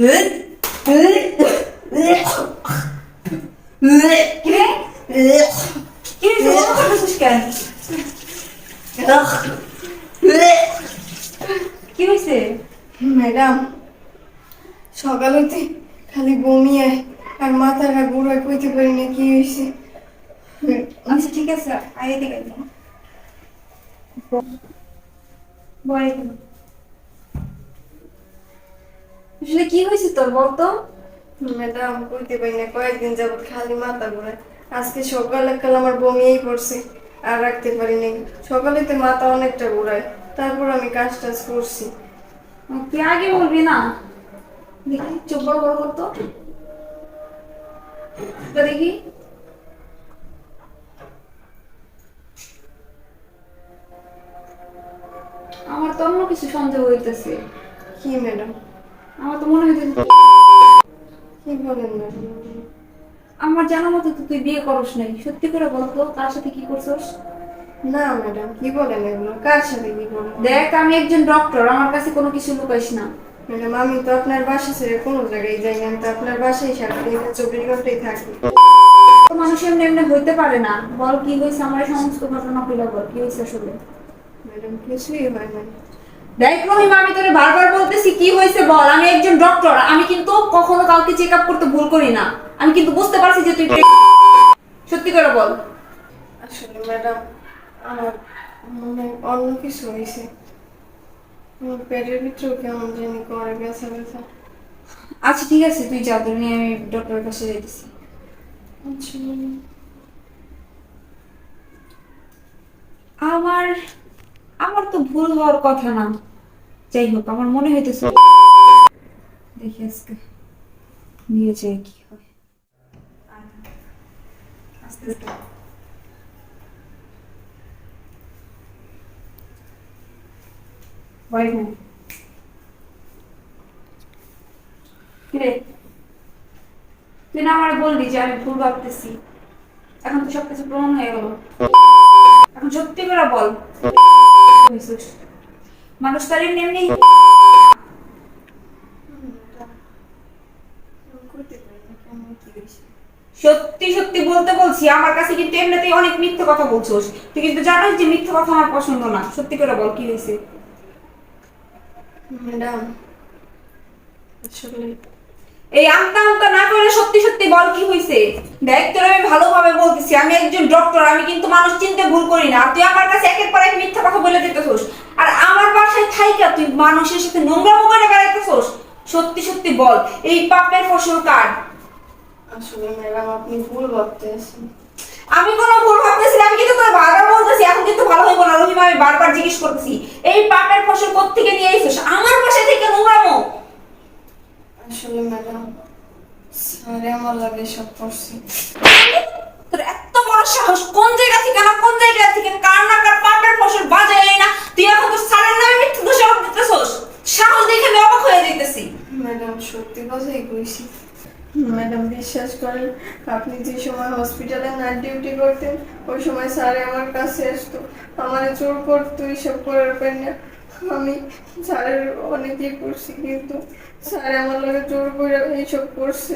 কি হয়েছে ম্যাডাম, সকাল হইতে খালি বমি আয় আর মাথার আর বুড়ায় কইতে পারি না, কি হয়েছে আচ্ছা ঠিক আছে, আগে দিকে বয় আসলে কি হয়েছে তোর বলতো? ম্যাডাম কইতে পারি না কয়েকদিন যাবত খালি মাথা ঘুরায়। আজকে সকালে কাল আমার বমিই পড়ছে আর রাখতে পারি নাই। সকালেতে মাথা অনেকটা ঘুরায় তারপর আমি কাজ টাজ করছি। তুই আগে বলবি না। দেখি চোখ বড় বড় করতো। দেখি। আমার তো অন্য কিছু সন্দেহ হইতেছে। কি ম্যাডাম? আমার তো মনে হইতেছে কি বলেন ম্যাডাম আমার জানা মতো তো তুই বিয়ে করস নাই। সত্যি করে বলতো কার সাথে কি করছস? না ম্যাডাম কি বলেন এগুলো? কার সাথে কি দেখ আমি একজন ডক্টর আমার কাছে কোনো কিছু লুকাইস না। ম্যাডাম আমি তো আপনার বাসা ছেড়ে কোনো জায়গায় যাই না আমি তো আপনার বাসায় সারাদিন চব্বিশ ঘন্টাই থাকি। তো মানুষ এমনি এমনি হইতে পারে না। বল কি হয়েছে আমার সমস্ত ঘটনা খুলে বল কি হয়েছে আসলে? ম্যাডাম কিছুই হয় না দেখ রহিমা আমি তোরে বারবার বলতেছি কি হয়েছে বল? আমি একজন ডক্টর আমি কিন্তু কখনো কাউকে চেক আপ করতে ভুল করি না। আমি কিন্তু বুঝতে পারছি যে তুই সত্যি করে বল। আসলে ম্যাডাম আমার মনে অন্য কিছু হয়েছে। আমার পেটের ভিতরেও কেমন জানি করে ব্যথা ব্যথা। আচ্ছা ঠিক আছে তুই যা তোর নিয়ে আমি ডক্টরের কাছে যাইতেছি। আচ্ছা আমার আমার তো ভুল হওয়ার কথা না। যাই হোক আমার মনে হইতেছে দেখি আজকে নিয়ে যাই কি হয়। তুই না আমার বললি যে আমি ভুল ভাবতেছি। এখন তো সবকিছু প্রমাণ হয়ে গেল। এখন সত্যি করে বল। মানুষ তার এমনি সত্যি সত্যি বলতে বলছি আমার কাছে কিন্তু এমনিতেই অনেক মিথ্যে কথা বলছোস। তুই কিন্তু জানিস যে মিথ্যে কথা আমার পছন্দ না। সত্যি করে বল কি হয়েছে? ম্যাডাম আসলে এই আমতা আমতা না করে সত্যি সত্যি বল কি হয়েছে দেখ তোর আমি ভালোভাবে বলতেছি আমি একজন ডক্টর আমি কিন্তু মানুষ চিনতে ভুল করি না। তুই আমার কাছে একের পর এক মিথ্যা কথা বলে দিতেছোস। আর আমার বাসায় থাইকা তুই মানুষের সাথে নোংরামো করে বেড়াইতেছোস? সত্যি সত্যি বল এই পাপের ফসল কার? আসলে ম্যাডাম আপনি ভুল ভাবতে আছেন আমি কোনো ভুল ভাবতেছি আমি কিন্তু তোর বারবার বলতেছি এখন কিন্তু ভালো হইব না রহিমা আমি বারবার জিজ্ঞেস করতেছি এই পাপের ফসল কোত্থেকে নিয়ে আইছিস আমার বাসায় থেকে নোংরামো আসলে ম্যাডাম স্যারে লাগে সব করছে। তোর এত বড় সাহস কোন জায়গা থেকে না কোন জায়গা থেকে কার না কার পাপের ফসল বাজায় না তুই এখন তোর সারের নামে মিথ্যে দোষারোপ দিতেছস? সাহস দেখে আমি অবাক হয়ে যাইতেছি। ম্যাডাম সত্যি কথাই কইছি ম্যাডাম বিশ্বাস করেন আপনি যে সময় হসপিটালে নাইট ডিউটি করতেন ওই সময় স্যারে আমার কাছে আসতো। আমার জোর করতো এইসব করার পাই না আমি স্যারের অনেকই করছি কিন্তু স্যার আমার লাগে জোর করে এইসব করছে।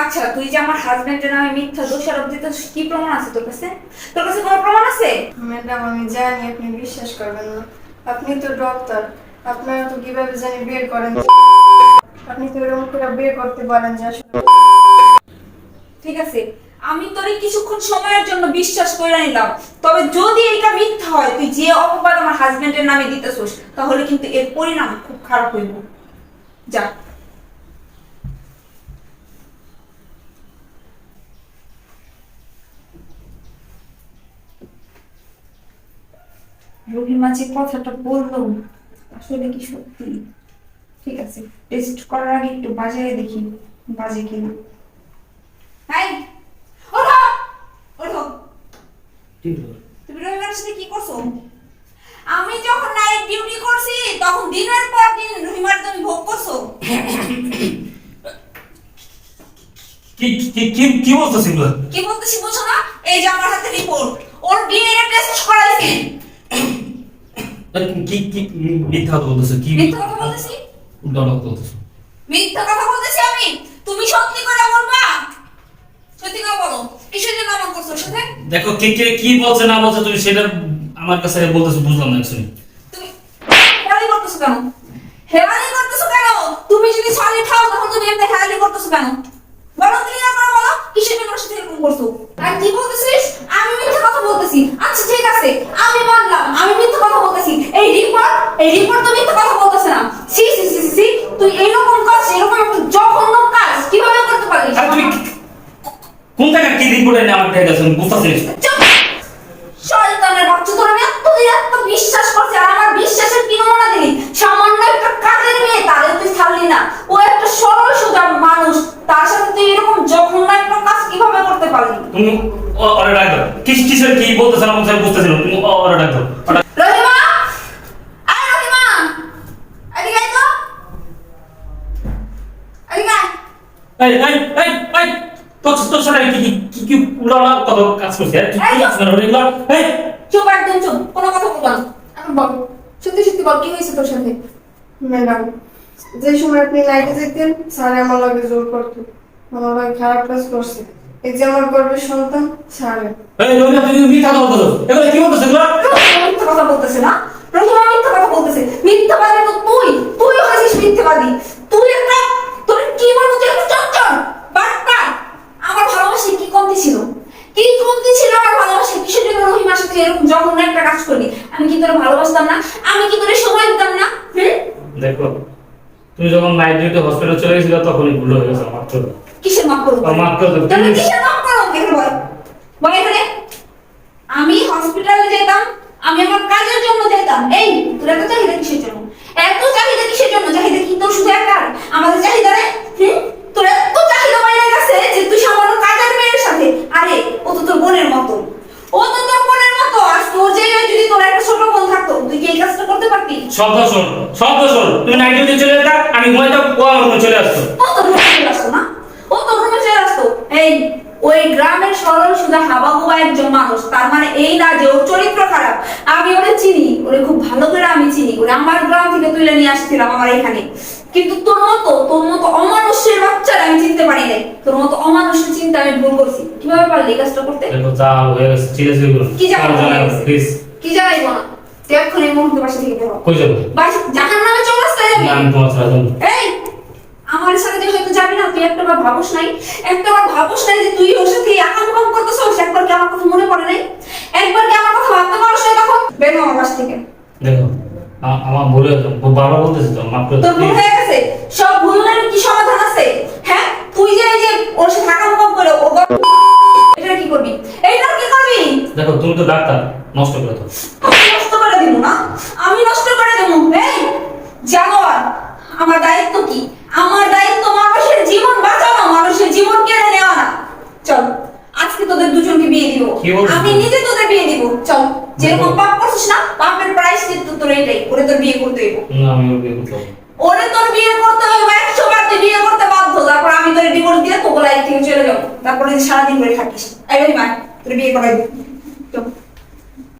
আচ্ছা তুই যে আমার হাজবেন্ডের নামে মিথ্যা দোষারোপ দিতেছিস কি প্রমাণ আছে তোর কাছে? তোর কাছে কোনো প্রমাণ আছে? ম্যাডাম আমি জানি আপনি বিশ্বাস করবেন না। আপনি তো ডক্টর আপনারা তো কীভাবে জানি বের করেন? আপনি তো এরকম করে বের করতে পারেন যে ঠিক আছে আমি তোরে কিছুক্ষণ সময়ের জন্য বিশ্বাস করে নিলাম। তবে যদি এটা মিথ্যা হয় তুই যে অপবাদ আমার হাজবেন্ডের নামে দিতেছিস তাহলে কিন্তু এর পরিণাম খুব খারাপ হইব। যা। রহিমা যে কথাটা বলল আসলে কি সত্যি? ঠিক আছে টেস্ট করার আগে একটু বাজারে দেখি বাজে কিনা। হাই ওঠো ওঠো। তুমি সাথে কি করছ? আমি যখন নাইট ডিউটি করছি তখন দিনের পর দিন রহিমার তুমি ভোগ করছ। কি কি কি কি বলতেছ কি বলতেছি বুঝো না? এই যে আমার হাতে রিপোর্ট ওর ডিএনএ টেস্ট করাইছি কি কি মিথ্যা কথা বলতেছ কি? মিথ্যা কথা বলতেছি? উল্টা কথা বলতেছ। মিথ্যা কথা বলতেছি আমি? তুমি সত্যি করে বলবা সত্যি করে বলো। কিসের জন্য আমার করছ সাথে? দেখো কে কে কি বলছে না বলছে তুমি সেটা আমার কাছে বলতেছো বুঝলাম না actually। তুমি হেয়ালি করতেছো কেন? হেয়ালি করতেছো কেন? তুমি যদি সরি খাও তখন তুমি এমনি হেয়ালি করতেছো কেন? বলো ক্লিয়ার করে বলো কিসের জন্য ওর সাথে এরকম করছ। আর কি বলতেছিস? আমি মিথ্যা কথা বলতেছি। আচ্ছা ঠিক আছে আমি মানলাম আমি মিথ্যা কথা বলতেছি এই রিপোর্ট এই রিপোর্ট তো মিথ্যা কথা বলতেছে না। সি সি সি সি তুই এইরকম কাজ এরকম একটা জঘন্য কাজ কীভাবে করতে পারিস আর তুমি কোন জায়গায় কি রিপোর্ট এনে আমার দেখে গেছো বুঝতেছি না। চুপ! শয়তানের বাচ্চা তোর আমি এতদিন এত বিশ্বাস করছি আর আমার বিশ্বাসের কি নমুনা দিলি সামান্য একটা কাজের মেয়ে তারে তুই ছাড়লি না ও একটা সরল সোজা মানুষ তার সাথে তুই এরকম জঘন্য একটা কাজ কীভাবে করতে পারলি তুমি ও- ওরে ডাক দাও কিস কিসের কি বলতেছে না বলছে আমি বুঝতেছি না তুমি ও- ওরে ডাক দাও ওটা রহিমা আয় রহিমা এদিকে আয় তো এদিকে আয়। এই এই এই এই তোর তোর সাথে কি কি কি কি কত কাজ করছে? কি কি কাজ করে এগুলো? এই চুপ একদম চুপ কোনো কথা বলব না। এখন বল সত্যি সত্যি বল কি হয়েছে তোর সাথে? ম্যাডাম যে সময় আপনি নাইটে যেতেন স্যার আমার লগে জোর করতো। আমার লগে খারাপ কাজ করছে। এই যে আমার গর্বের সন্তান এই তুমি মিথ্যা কথা বলতেছো। এগুলো কি বলতেছো এগুলো? মিথ্যা কথা বলতেছে না। মিথ্যা কথা বলতেছে। মিথ্যাবাদী তো তুই তুই হয়েছিস মিথ্যাবাদী তুই একটা তোর কি বলব তুই একটা চঞ্চল বাট্টা আমার ভালোবাসা কি কমতি ছিল কি কমতি ছিল আমার ভালোবাসা কিসের জন্য রহিমার সাথে এরকম জঘন্য একটা কাজ করলি আমি কি তোরে ভালোবাসতাম না আমি কি তোরে সময় দিতাম না হুম দেখো তুমি যখন নাইট ডিউটি হসপিটাল চলে গেছিলে তখনই ভুল হয়ে গেছে আমার চলে কিসের মাপ করব? আর মাফ করে তুমি কিসের মাপ করব এখানে বল। বল এখানে। আমি হসপিটালে যেতাম আমি আমার কাজের জন্য যেতাম। এই তোর এত চাহিদা কিসের জন্য? এত চাহিদা কিসের জন্য? চাহিদা কি? তোর শুধু একার? আমাদের চাহিদা রে তোর এত চাহিদা বাইরে গেছে যে তুই সামান্য কাজের মেয়ের সাথে। আরে ও তো তোর বোনের মতো। ও তো তোর বোনের মতো। আর তোর জায়গায় যদি তোর একটা ছোট বোন থাকতো তুই কি এই কাজটা করতে পারতি? শব্দ শোন শব্দ শোন। তুমি নাইট ডিউটি চলে আমি ঘুমাইতে ও আমার রুমে চলে আসতো। ও তো রুমে চলে আসতো না? ও তো রুমে চলে আসতো? এই ওই গ্রামের সরল সুদা হাবাগুবা একজন মানুষ তার মানে এই না যে ওর চরিত্র খারাপ। আমি ওরে চিনি ওরে খুব ভালো করে আমি চিনি। ওরে আমার গ্রাম থেকে তুলে নিয়ে আসছিলাম আমার এখানে। কিন্তু তোর মতো তোর মতো অমানুষের বাচ্চারা আমি চিনতে পারি নাই। তোর মতো অমানুষের চিন্তা আমি ভুল করছি। কীভাবে পারলি এই কাজটা করতে? কি জানাইবো না? তুই এই মুহূর্তে বাসা থেকে বের হ। কই যাব? বাসা জাহান নামে চলে আসতে যাবি না আমি তোমার ছাড়া যাব এই আমার সাথে যে হয়তো যাবি না তুই একটা বার ভাবস নাই। একটা বার ভাবস নাই যে তুই ওর সাথে আকাম কাম করতেছিস একবার কি আমার কথা মনে পড়ে নাই? একবার কি আমার কথা ভাবতে পারছ না তখন? বের হ আমার থেকে। দেখো আমার ভুল হয়েছে বাবা বলতেছি তো মাফ করে তোর ভুল হয়ে গেছে? সব ভুলের কি সমাধান আছে? হ্যাঁ? তুই যে এই যে ওর সাথে আকাম কাম করে ও এটা কি করবি? এইটা কি করবি? দেখো তুমি তো ডাক্তার নষ্ট করে দাও। নষ্ট করে দিব না। আমি নষ্ট করে দেব। এই জানোয়ার আমার দায়িত্ব কি? আমার দায়িত্ব মানুষের জীবন বাঁচানো মানুষের জীবন কেড়ে নেওয়া না। চল আজকে তোদের দুজনকে বিয়ে দিব। আমি নিজে তোদের বিয়ে দিব। চল যেরকম পাপ করছিস না পাপের প্রাইস কিন্তু তোর এটাই। ওরে তোর বিয়ে করতে হইব। না আমি ওর বিয়ে করতে ওরে তোর বিয়ে করতে হইব একশো বার তুই বিয়ে করতে বাধ্য। তারপর আমি তোর ডিভোর্স দিয়ে তোকে লাইফ থেকে চলে যাব। তারপরে সারাদিন করে থাকিস। এই মা তোর বিয়ে করাই দিব। চল।